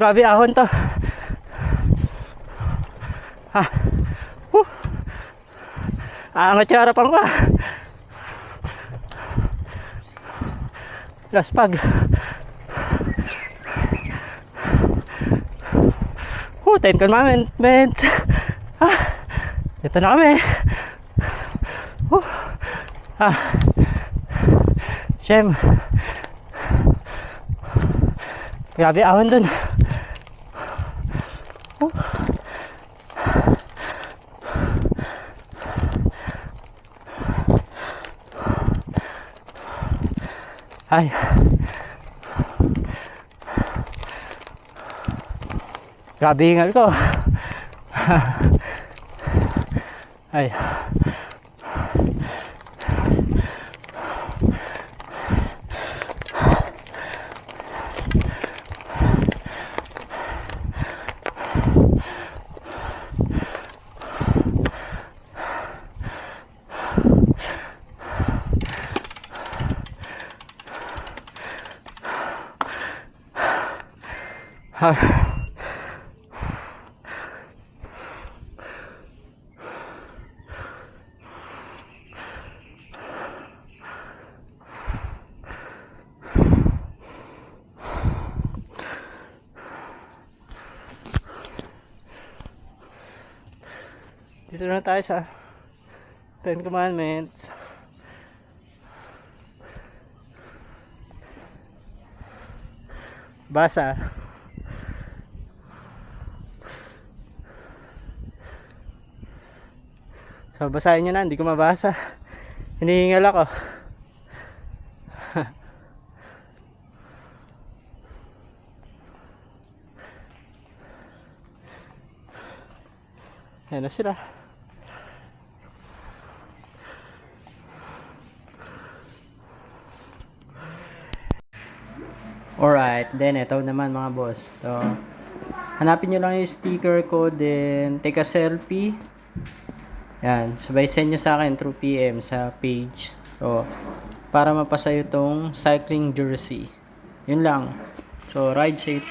Grabe ahon to. Ha. Huh. Angat yung harapan ko ah. Laspag. Ka naman, men. Ah, ito na kami. Huh. Ah. Shem. Grabe ahon dun. Ay. Grabe hingal ko. Ay. Dito na tayo sa Ten Commandments. Basa. So basahin nyo na, hindi ko mabasa. Hinihingal ako. Ayan na sila. Alright, then ito naman mga boss. So, hanapin nyo lang yung sticker ko, then take a selfie. Yan, sabay send nyo sa akin through PM sa page. So, para mapasa yung tong cycling jersey. Yun lang. So, ride safe.